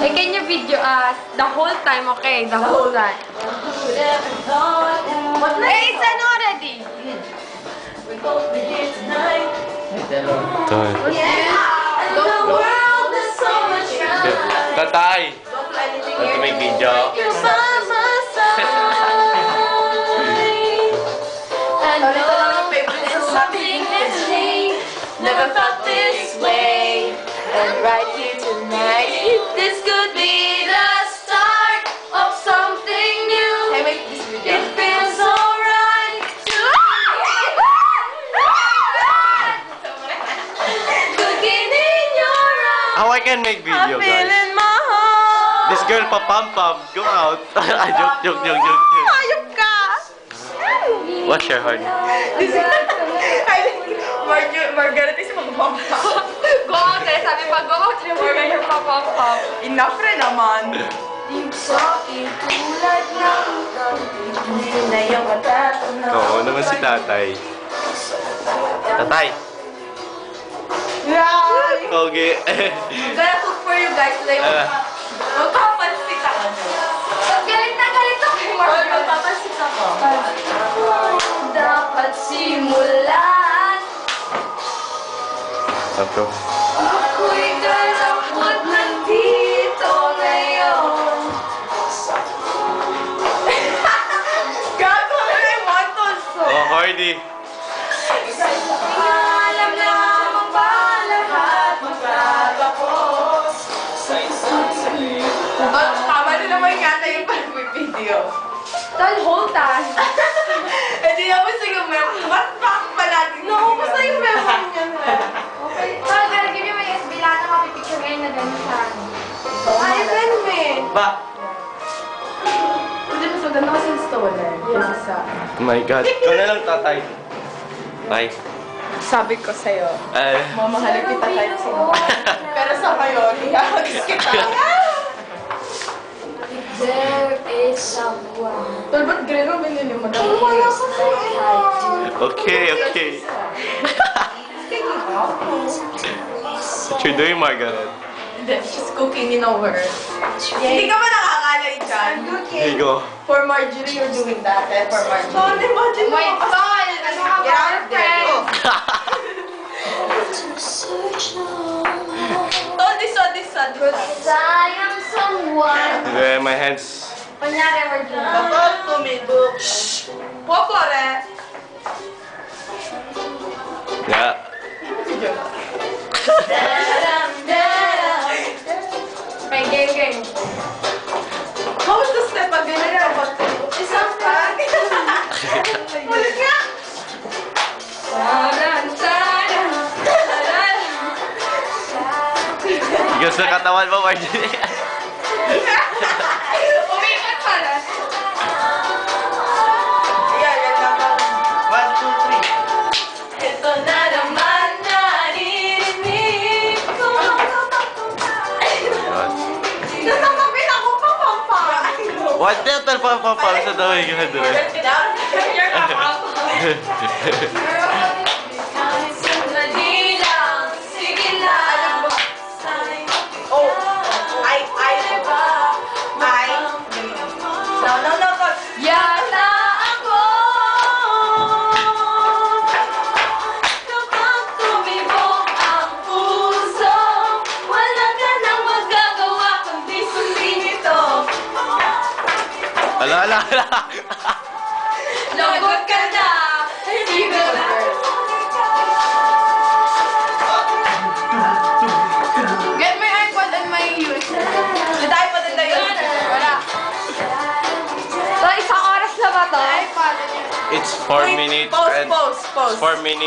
Eh, can you video us the whole time, okay? The whole time. What Eh, it's an already. Fun. Tatay! Don't here. make video. Never felt this way. And right this could be the start of something new. Hey, make this video. It feels alright to Looking in your eyes. How I can make video, I'm guys? feeling my heart. This girl pa pam pam. Go out. Ah, joke, joke, joke, joke, joke. Ayok ka! What's your heart? Margaret is. Go out eh. Sabi pa, go out. Remember your papa-pop. Enough rin naman. Oo naman si tatay. Tatay! Yay! Okay. I'm gonna cook for you guys today. Ah. Magpapansit ako. Galit na galit ako kay Oh, Margaret. magpapansit ako. Dapat simulan Ito. Oh, Hardy. Alam lamang ba lahat magtatapos Oh, tama na naman yata yung pag-video. Tol, whole time. Eh, di naman siguro Mas maganda kasi yung. Oh my God. Ikaw na lang, tatay. Bye. Sabi ko sa'yo, Eh. mamahalin kita kahit sino. Pero sa ngayon, ihahagis kita. There is someone Tol, ba't green mo binili mo? Dapat Wala sa Okay, okay. What you doing, Margaret? She's cooking in over. Hindi ka ba nakakalay dyan? Here you go. For Marjorie, you're doing that. Eh, for Marjorie. So, imagine mo. Wait, Tol! Ano ka there. friend? Tol, this one, this one. I am someone Okay, my hands. Kunyari, we're doing. Kapag tumibok. Popo, re. Yeah. Sa katawan mo, Marjorie. Umikat pala. Yeah, yan lang. One, two, three. Ito na naman naririnig ko Nasasapin ako pa, pampa. What hell? Pa, pa, pa. Sa daw yung ganda rin. You're Sandali Yata ako. Kapag tumibok ang puso Wala ka nang magagawa kundi sundin ito. Ala, ala, ala. Lagot ka na. Hindi ka na It's four Wait, minutes Pause, and pause, pause. four minutes.